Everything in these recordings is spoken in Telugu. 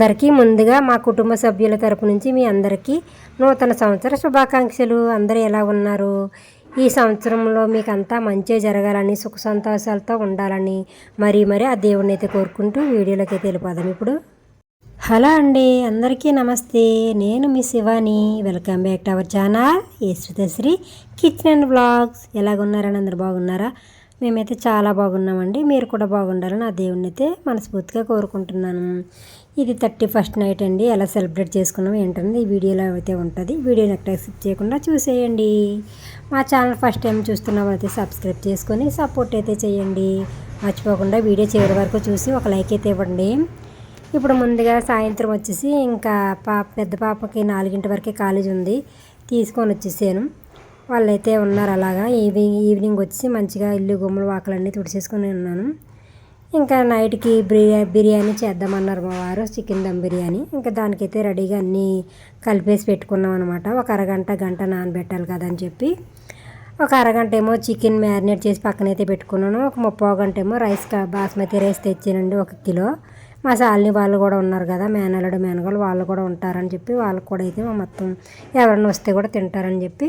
అందరికీ ముందుగా మా కుటుంబ సభ్యుల తరపు నుంచి మీ అందరికీ నూతన సంవత్సర శుభాకాంక్షలు. అందరూ ఎలా ఉన్నారు? ఈ సంవత్సరంలో మీకు అంతా మంచి జరగాలని సుఖ సంతోషాలతో ఉండాలని మరీ మరీ ఆ దేవుడిని అయితే కోరుకుంటూ వీడియోలోకి అయితే వెళ్ళిపోదాం ఇప్పుడు. హలో అండి అందరికీ నమస్తే. నేను మీ Shivani. Welcome back to our channel. Sri kitchen and blogs. ఎలాగున్నారని అందరు బాగున్నారా? మేమైతే చాలా బాగున్నామండి. మీరు కూడా బాగుండాలని ఆ దేవుడిని అయితే మనస్ఫూర్తిగా కోరుకుంటున్నాను. ఇది థర్టీ ఫస్ట్ నైట్ అండి. ఎలా సెలబ్రేట్ చేసుకున్నాం ఏంటంటే ఈ వీడియోలో అయితే ఉంటుంది. వీడియోని ఎక్కడ స్కిప్ చేయకుండా చూసేయండి. మా ఛానల్ ఫస్ట్ టైం చూస్తున్న అయితే సబ్స్క్రైబ్ చేసుకొని సపోర్ట్ అయితే చేయండి. మర్చిపోకుండా వీడియో చివరి వరకు చూసి ఒక లైక్ అయితే ఇవ్వండి. ఇప్పుడు ముందుగా సాయంత్రం వచ్చేసి ఇంకా పాప పెద్ద పాపకి నాలుగింటి వరకే కాలేజ్ ఉంది. తీసుకొని వచ్చేసాను. వాళ్ళైతే ఉన్నారు అలాగా. ఈవినింగ్ ఈవినింగ్ వచ్చి మంచిగా ఇల్లు గుమ్మలు వాకలన్నీ తుడిచేసుకుని ఉన్నాను. ఇంకా నైట్కి బిర్యా బిర్యానీ చేద్దామన్నారు మా వారు చికెన్ దమ్ బిర్యానీ. ఇంకా దానికైతే రెడీగా అన్నీ కలిపేసి పెట్టుకున్నాం అనమాట ఒక అరగంట గంట నానబెట్టాలి కదా అని చెప్పి. ఒక అరగంట ఏమో చికెన్ మ్యారినేట్ చేసి పక్కనైతే పెట్టుకున్నాను. ఒక ముప్పై గంట ఏమో రైస్ బాస్మతి రైస్ తెచ్చానండి ఒక కిలో. మా సాలిని వాళ్ళు కూడా ఉన్నారు కదా మేనల్లుడు మేనగలు వాళ్ళు కూడా ఉంటారని చెప్పి వాళ్ళకి కూడా అయితే మొత్తం ఎవరైనా వస్తే కూడా తింటారని చెప్పి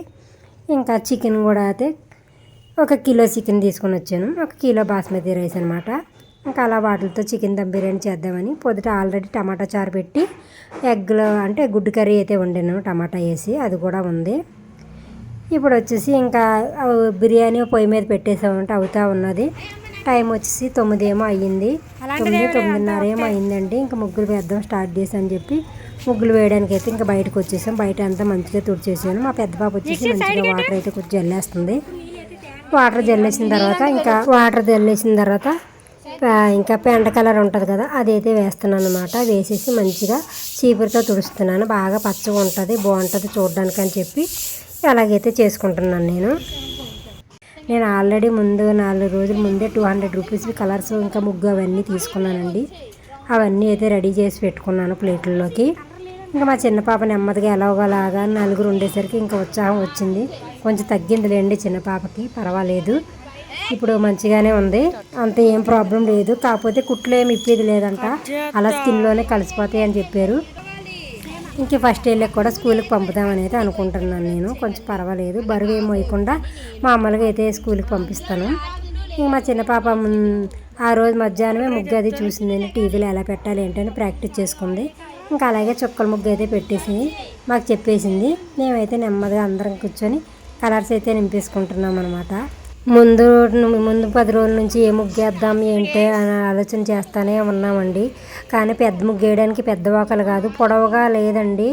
ఇంకా చికెన్ కూడా అయితే ఒక కిలో చికెన్ తీసుకొని వచ్చాను. ఒక కిలో బాస్మతి రైస్ అనమాట ఇంకా అలా వాటితో చికెన్ దమ్ బిర్యానీ చేద్దామని పొద్దుట ఆల్రెడీ టమాటా చారు పెట్టి ఎగ్లో అంటే గుడ్డు కర్రీ అయితే వండాను టమాటా వేసి. అది కూడా ఉంది. ఇప్పుడు వచ్చేసి ఇంకా బిర్యానీ పొయ్యి మీద పెట్టేసామంటే అవుతా ఉన్నది. టైం వచ్చేసి తొమ్మిది ఏమో అయ్యింది తొమ్మిది తొమ్మిదిన్నర ఏమో అయ్యిందండి. ఇంకా ముగ్గులు వేద్దాం స్టార్ట్ చేసి అని చెప్పి ముగ్గులు వేయడానికి అయితే ఇంకా బయటకు వచ్చేసాం. బయట అంతా మంచిగా తుడిచేసాను మా పెద్ద పాప వచ్చేసి మంచిగా వాటర్ అయితే కొంచెం జల్లేస్తుంది. వాటర్ జల్లేసిన తర్వాత ఇంకా వాటర్ జల్లేసిన తర్వాత ఇంకా పెండ కలర్ ఉంటుంది కదా అదైతే వేస్తున్నాను అనమాట వేసేసి మంచిగా చీపురితో తుడుస్తున్నాను. బాగా పచ్చగా ఉంటుంది బాగుంటుంది చూడడానికి అని చెప్పి అలాగైతే చేసుకుంటున్నాను నేను. నేను ఆల్రెడీ ముందు నాలుగు రోజుల ముందే టూ హండ్రెడ్ రూపీస్ కలర్స్ ఇంకా ముగ్గు అవన్నీ తీసుకున్నానండి. అవన్నీ అయితే రెడీ చేసి పెట్టుకున్నాను ప్లేట్లలోకి. ఇంకా మా చిన్న పాప నెమ్మదిగా ఎలాగోలాగా నలుగురు ఉండేసరికి ఇంకా ఉత్సాహం వచ్చింది. కొంచెం తగ్గిందిలేండి చిన్న పాపకి పర్వాలేదు. ఇప్పుడు మంచిగానే ఉంది. అంత ఏం ప్రాబ్లం లేదు. కాకపోతే కుట్లు ఏమి ఇప్పేది లేదంట. అలా స్కిన్లోనే కలిసిపోతాయి అని చెప్పారు. ఇంక ఫస్ట్ వెళ్ళకి కూడా స్కూల్కి పంపుదామని అయితే అనుకుంటున్నాను నేను. కొంచెం పర్వాలేదు. బరువు ఏం వేయకుండా మామూలుగా అయితే స్కూల్కి పంపిస్తాను. ఇంక మా చిన్న పాప ఆ రోజు మధ్యాహ్నమే ముగ్గు అది చూసిందండి టీవీలో ఎలా పెట్టాలి ఏంటని ప్రాక్టీస్ చేసుకుంది. ఇంకా అలాగే చుక్కల ముగ్గు అయితే పెట్టేసి మాకు చెప్పేసింది. మేమైతే నెమ్మదిగా అందరం కూర్చొని కలర్స్ అయితే నింపేసుకుంటున్నాం అనమాట ముందు ముందు పది రోజుల నుంచి ఏ ముగ్గేద్దాం ఏంటి అని ఆలోచన చేస్తానే ఉన్నామండి. కానీ పెద్ద ముగ్గు వేయడానికి పెద్ద వాకలు కాదు పొడవుగా లేదండి.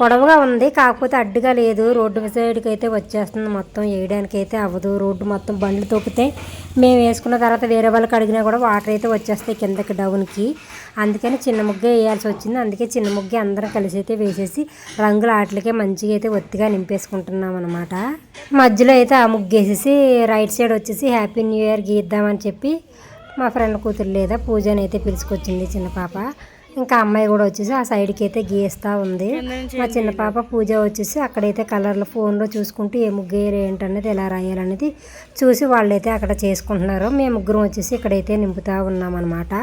పొడవుగా ఉంది కాకపోతే అడ్డుగా లేదు. రోడ్డు సైడ్కి అయితే వచ్చేస్తుంది మొత్తం. వేయడానికి అయితే అవ్వదు. రోడ్డు మొత్తం బండ్లు తొక్కితే మేము వేసుకున్న తర్వాత వేరే వాళ్ళకి అడిగినా కూడా వాటర్ అయితే వచ్చేస్తాయి కిందకి డౌన్కి. అందుకని చిన్న ముగ్గే వేయాల్సి వచ్చింది. అందుకే చిన్న ముగ్గే అందరం కలిసి అయితే వేసేసి రంగుల ఆటలకే మంచిగా అయితే ఒత్తిగా నింపేసుకుంటున్నాం అనమాట మధ్యలో అయితే ఆ ముగ్గు వేసేసి రైట్ సైడ్ వచ్చేసి హ్యాపీ న్యూ ఇయర్ గీద్దామని చెప్పి మా ఫ్రెండ్ కూతురు లేదా పూజని అయితే పిలుచుకొచ్చింది చిన్న పాప. ఇంకా అమ్మాయి కూడా వచ్చేసి ఆ సైడ్కి అయితే గీస్తూ ఉంది. మా చిన్న పాప పూజ వచ్చేసి అక్కడైతే కలర్లు ఫోన్లో చూసుకుంటూ ఏ ముగ్గేరు ఏంటనేది ఎలా రాయాలనేది చూసి వాళ్ళైతే అక్కడ చేసుకుంటున్నారు. మేము ముగ్గురం వచ్చేసి ఇక్కడైతే నింపుతూ ఉన్నామన్నమాట.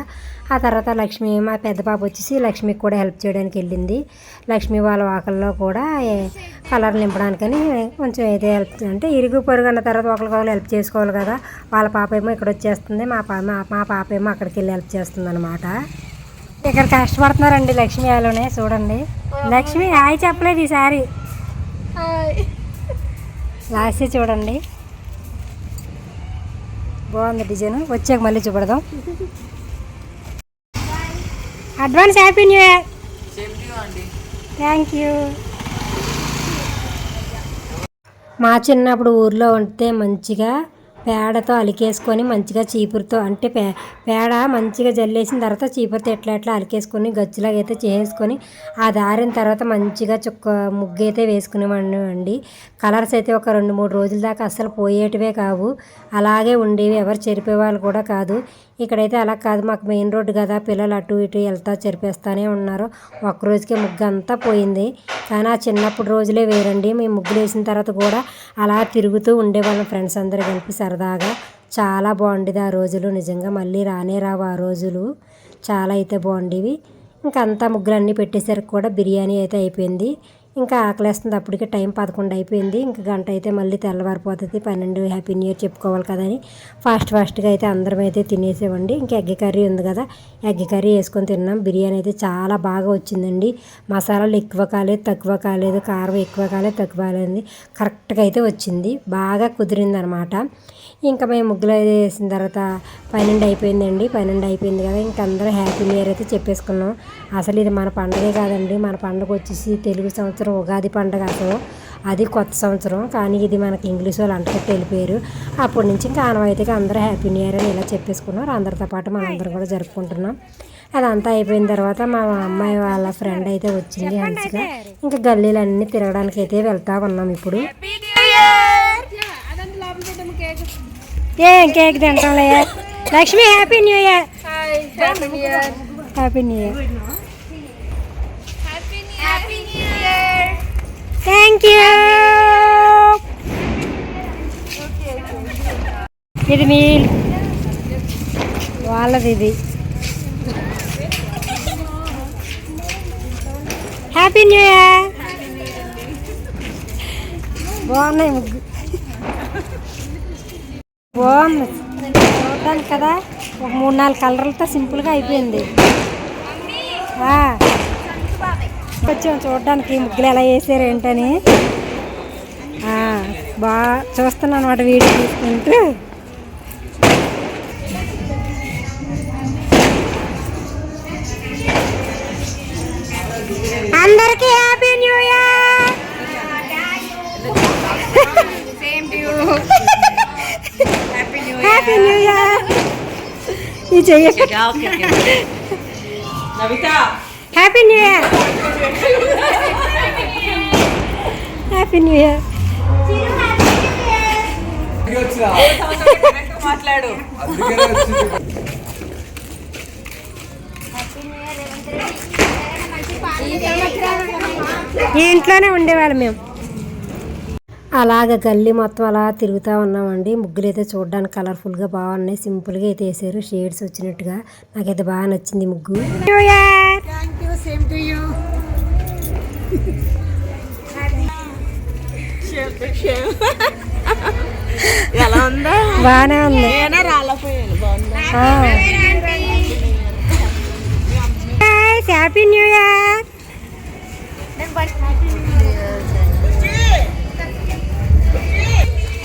ఆ తర్వాత లక్ష్మి మా పెద్ద పాప వచ్చేసి లక్ష్మికి కూడా హెల్ప్ చేయడానికి వెళ్ళింది. లక్ష్మి వాళ్ళ వాకల్లో కూడా కలర్ నింపడానికని కొంచెం అయితే హెల్ప్ అంటే ఇరుగు పొరుగు అన్న తర్వాత ఒకరికొకరు హెల్ప్ చేసుకోవాలి కదా. వాళ్ళ పాప ఏమో ఇక్కడ వచ్చేస్తుంది మా పా మా పాప ఏమో అక్కడికి వెళ్ళి హెల్ప్ చేస్తుంది అనమాట ఇక్కడ కష్టపడుతున్నారండి లక్ష్మి ఆలోనే చూడండి. లక్ష్మి హాయ్ చెప్పలేదు ఈసారి లాస్ట్ చూడండి. బాగుంది డిజైన్. వచ్చాక మళ్ళీ చూపడదాం. Advance happy new year. Thank you. మా చిన్నప్పుడు ఊర్లో ఉంటే మంచిగా పేడతో అలికేసుకొని మంచిగా చీపురుతో అంటే పే పేడ మంచిగా జల్లేసిన తర్వాత చీపురుతో ఎట్లా ఎట్లా అలికేసుకొని గచ్చులాగా అయితే చేసుకొని ఆ దారిన తర్వాత మంచిగా చుక్క ముగ్గు అయితే వేసుకునేవాడిని అండి. కలర్స్ అయితే ఒక రెండు మూడు రోజుల దాకా అస్సలు పోయేటివే కావు. అలాగే ఉండేవి ఎవరు చెరిపేవాళ్ళు కూడా కాదు. ఇక్కడైతే అలా కాదు. మాకు మెయిన్ రోడ్డు కదా. పిల్లలు అటు ఇటు వెళ్తా చెరిపేస్తూనే ఉన్నారు. ఒక్క రోజుకే ముగ్గు అంతా పోయింది. కానీ ఆ చిన్నప్పుడు రోజులే వేరండి. మేము ముగ్గులు వేసిన తర్వాత కూడా అలా తిరుగుతూ ఉండేవాళ్ళం ఫ్రెండ్స్ అందరూ కలిపి సరదాగా. చాలా బాగుండేది ఆ రోజులు. నిజంగా మళ్ళీ రానే రావు ఆ రోజులు. చాలా అయితే బాగుండేవి. ఇంకా అంతా ముగ్గులు అన్నీ పెట్టేసరికి కూడా బిర్యానీ అయితే అయిపోయింది. ఇంకా ఆకలేస్తుంది. అప్పటికే టైం పదకొండు అయిపోయింది. ఇంకా గంట అయితే మళ్ళీ తెల్లవారిపోతుంది. పన్నెండు హ్యాపీ న్యూ ఇయర్ చెప్పుకోవాలి కదని ఫాస్ట్ ఫాస్ట్గా అయితే అందరం అయితే తినేసేవండి. ఇంకా ఎగ్ కర్రీ ఉంది కదా ఎగ్ కర్రీ వేసుకొని తిన్నాం. బిర్యానీ అయితే చాలా బాగా వచ్చిందండి. మసాలాలు ఎక్కువ కాలేదు తక్కువ కాలేదు కారం ఎక్కువ కాలేదు తక్కువ కాలేదు కరెక్ట్గా అయితే వచ్చింది. బాగా కుదిరిందనమాట. ఇంకా మేము ముగ్గులు వేసిన తర్వాత పన్నెండు అయిపోయిందండి. పన్నెండు అయిపోయింది కదా ఇంకా అందరూ హ్యాపీ న్యూ ఇయర్ అయితే చెప్పేసుకున్నాం. అసలు ఇది మన పండగే కాదండి. మన పండుగ వచ్చేసి తెలుగు సంవత్సరం ఉగాది పండుగ అసలు. అది కొత్త సంవత్సరం కానీ ఇది మనకి ఇంగ్లీష్ వాళ్ళు అంటకట్టి వెళ్ళిపోయారు. అప్పటి నుంచి ఇంకా ఆనవాయితీగా అందరూ హ్యాపీ న్యూ ఇయర్ అని ఇలా చెప్పేసుకున్నారు. అందరితో పాటు మనం అందరం కూడా జరుపుకుంటున్నాం. అదంతా అయిపోయిన తర్వాత మా అమ్మాయి వాళ్ళ ఫ్రెండ్ అయితే వచ్చింది హన్సిగా ఇంకా గల్లీలన్నీ తిరగడానికి అయితే వెళ్తా ఉన్నాం ఇప్పుడు. ఏం cake తింటాంలే Lakshmi happy new year happy new year! Thank you ఇది మీ వాళ్ళది ఇది హ్యాపీ న్యూ ఇయర్ బాగున్నాయి ముగ్గు బాగుంది. చూడడానికి కదా ఒక మూడు నాలుగు కలర్లతో సింపుల్గా అయిపోయింది. కొంచెం చూడడానికి ముగ్గులు ఎలా వేసారు ఏంటని. బా బాగా చూస్తున్నాను అనమాట వీడియో తీసుకుంటూ. అందరికీ happy new year Same to happy new year ఈ చెయ్యి happy new year happy new year మాట్లాడు ఈ ఇంట్లోనే ఉండేవాళ్ళం మేము. అలాగ గల్లీ మొత్తం అలా తిరుగుతూ ఉన్నామండి. ముగ్గులు అయితే చూడడానికి కలర్ఫుల్గా బాగున్నాయి సింపుల్గా అయితే వేసారు. షేడ్స్ వచ్చినట్టుగా నాకైతే బాగా నచ్చింది ముగ్గు. ఎలా ఉందా? బాగానే ఉంది. నేనే రాలేకపోయాను. బాగుందా? Happy new year happy new year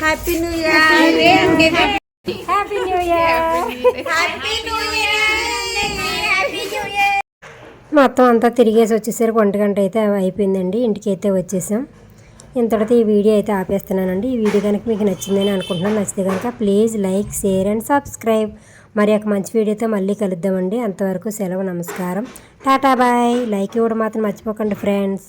happy new year happy new year happy new year మొత్తం అంతా తిరిగేసి వచ్చేసరికి ఒంటి గంట అయితే అయిపోయిందండి. ఇంటికి అయితే వచ్చేసాం. ఇంతటితో ఈ వీడియో అయితే ఆపేస్తున్నానండి. ఈ వీడియో కనుక మీకు నచ్చిందని అనుకుంటున్నాను. నచ్చితే కనుక please like share and subscribe. మరి ఒక మంచి వీడియోతో మళ్ళీ కలుద్దామండి. అంతవరకు సెలవు నమస్కారం. టాటా బాయ్. లైక్ ఇవ్వడం మాత్రం మర్చిపోకండి ఫ్రెండ్స్.